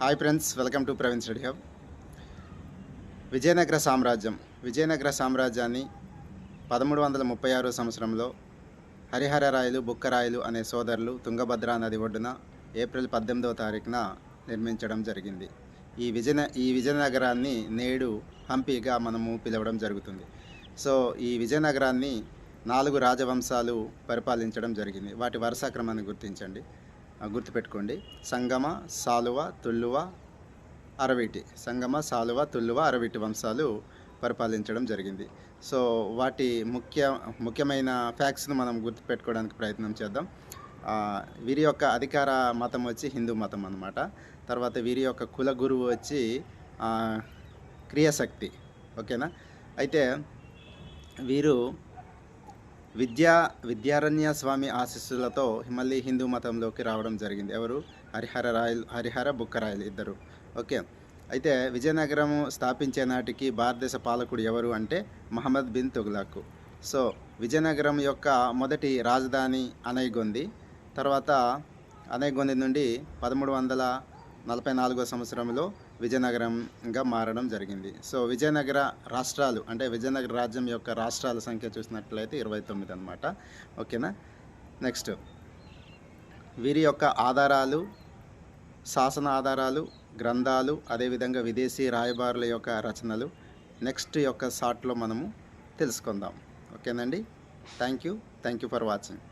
Hi friends welcome to Praveen study hub Vijayanagara సామ్రాజ్యం విజయనగర సామ్రాజ్యాన్ని పదమూడు వందల ముప్పై ఆరో సంవత్సరంలో హరిహరరాయలు బుక్కరాయలు అనే సోదరులు తుంగభద్రా నది ఒడ్డున ఏప్రిల్ పద్దెనిమిదవ తారీఖున నిర్మించడం జరిగింది. ఈ విజయ ఈ విజయనగరాన్ని నేడు హంపీగా మనము పిలవడం జరుగుతుంది. సో ఈ విజయనగరాన్ని నాలుగు రాజవంశాలు పరిపాలించడం జరిగింది. వాటి వరుసక్రమాన్ని గుర్తించండి. గుర్తుపెట్టుకోండి. సంగమ సాలువ తుళ్ళువ అరవిటి. సంగమ సాలువ తుళ్ళువ అరవిటి వంశాలు పరిపాలించడం జరిగింది. సో వాటి ముఖ్య ముఖ్యమైన ఫ్యాక్ట్స్ను మనం గుర్తుపెట్టుకోవడానికి ప్రయత్నం చేద్దాం. వీరి యొక్క అధికార మతం వచ్చి హిందూ మతం అనమాట తర్వాత వీరి యొక్క కుల గురువు వచ్చి క్రియాశక్తి. ఓకేనా? అయితే వీరు విద్యా విద్యారణ్య స్వామి ఆశీస్సులతో మళ్ళీ హిందూ మతంలోకి రావడం జరిగింది. ఎవరు? హరిహర రాయలు హరిహర బుక్కరాయలు ఇద్దరు. ఓకే. అయితే విజయనగరం స్థాపించే నాటికి భారతదేశ పాలకుడు ఎవరు అంటే మహమ్మద్ బిన్ తుగ్లాక్. సో విజయనగరం యొక్క మొదటి రాజధాని అనైగొంది. తర్వాత అనైగొంది నుండి పదమూడు వందల నలభై నాలుగో సంవత్సరంలో విజయనగరంగా మారడం జరిగింది. సో విజయనగర రాష్ట్రాలు అంటే విజయనగర రాజ్యం యొక్క రాష్ట్రాల సంఖ్య చూసినట్లయితే ఇరవై తొమ్మిది అనమాట ఓకేనా? నెక్స్ట్. వీరి యొక్క ఆధారాలు శాసన ఆధారాలు గ్రంథాలు అదేవిధంగా విదేశీ రాయబారుల యొక్క రచనలు నెక్స్ట్ యొక్క షార్ట్లో మనము తెలుసుకుందాం. ఓకేనండి? Thank you. Thank you for watching.